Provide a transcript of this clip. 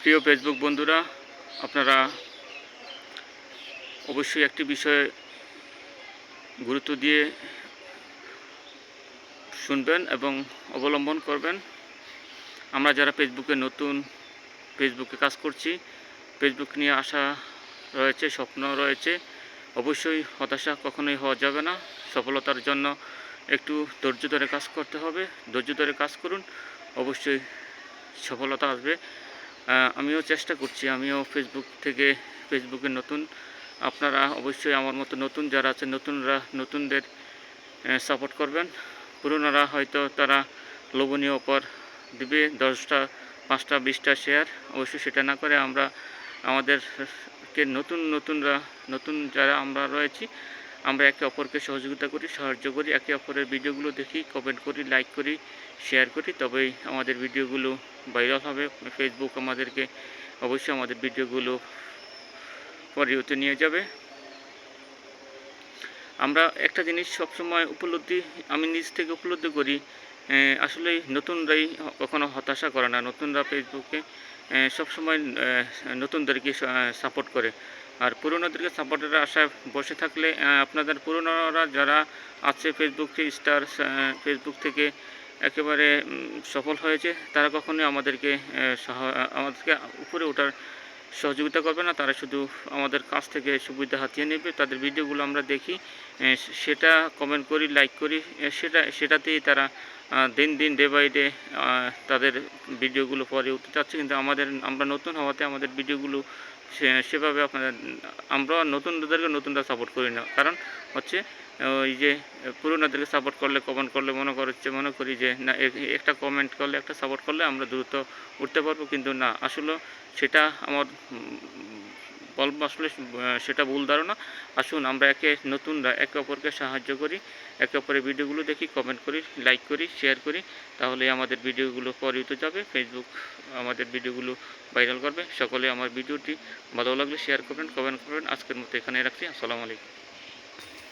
প্রিয় ফেসবুক বন্ধুরা, আপনারা অবশ্যই একটি বিষয়ে গুরুত্ব দিয়ে শুনবেন এবং অবলম্বন করবেন। আমরা যারা ফেসবুকে নতুন ফেসবুকে কাজ করছি ফেসবুক নিয়ে আশা রয়েছে, স্বপ্ন রয়েছে, অবশ্যই হতাশা কখনোই হওয়া যাবে না। সফলতার জন্য একটু ধৈর্য ধরে কাজ করতে হবে। ধৈর্য ধরে কাজ করুন, অবশ্যই সফলতা আসবে। আমিও চেষ্টা করছি, আমিও ফেসবুক থেকে ফেসবুকে নতুন। আপনারা অবশ্যই আমার মতো নতুন যারা আছে নতুনরা, নতুনদের সাপোর্ট করবেন। পুরনোরা হয়তো তারা লোভনীয় অপর দিবে, দশটা, পাঁচটা, বিশটা শেয়ার অবশ্যই সেটা না করে আমরা আমাদেরকে নতুন, নতুনরা, নতুন যারা আমরা রয়েছি আমরা একে অপরকে সহযোগিতা করি, সাহায্য করি, একে অপরের ভিডিওগুলো দেখি কমেন্ট করি লাইক করি শেয়ার করি। তবেই আমাদের ভিডিওগুলো ভাইরাল হবে। ফেসবুক আমাদেরকে অবশ্যই আমাদের ভিডিওগুলো পরিবর্তে নিয়ে যাবে। আমরা একটা জিনিস সবসময় উপলব্ধি, আমি নিজ থেকে উপলব্ধি করি আসলে নতুনরাই কখনো হতাশা করে না। নতুনরা ফেসবুকে সবসময় নতুনদেরকে সাপোর্ট করে। আর পুরনোদেরকে সাপোর্টের আশায় বসে থাকলে আপনাদের পুরনোরা যারা আছে ফেসবুকে স্টার ফেসবুক থেকে একেবারে সফল হয়েছে, তারা কখনোই আমাদেরকে আমাদেরকে উপরে ওঠার সহযোগিতা করবে না। তারা শুধু আমাদের কাছ থেকে সুবিধা হাতিয়ে নেবে। তাদের ভিডিওগুলো আমরা দেখি সেটা কমেন্ট করি লাইক করি সেটা, সেটাতেই তারা দিন দিন ডে বাই ডে তাদের ভিডিওগুলো পরে উঠতে চাচ্ছে। কিন্তু আমাদের, আমরা নতুন হওয়াতে আমাদের ভিডিওগুলো সেভাবে আপনাদের আমরা নতুনদেরকে নতুনরা সাপোর্ট করি না। কারণ হচ্ছে, ওই যে পুরোনোদেরকে সাপোর্ট করলে কমেন্ট করলে, মনে করছে মনে করি যে, না একটা কমেন্ট করলে, একটা সাপোর্ট করলে আমরা দ্রুত উঠতে পারব। কিন্তু না, আসলে সেটা আমার উম, আসলে সেটা ভুল ধারণা। আসুন আমরা একে নতুনরা একে অপরকে সাহায্য করি একে অপরের ভিডিওগুলো দেখি কমেন্ট করি লাইক করি শেয়ার করি তাহলে আমাদের ভিডিওগুলো পরিহিত যাবে। ফেসবুক আমাদের ভিডিওগুলো ভাইরাল করবে। সকলে আমার ভিডিওটি ভালো লাগলে শেয়ার করবেন কমেন্ট করবেন। আজকের মতো এখানে রাখছি। আসসালামু আলাইকুম।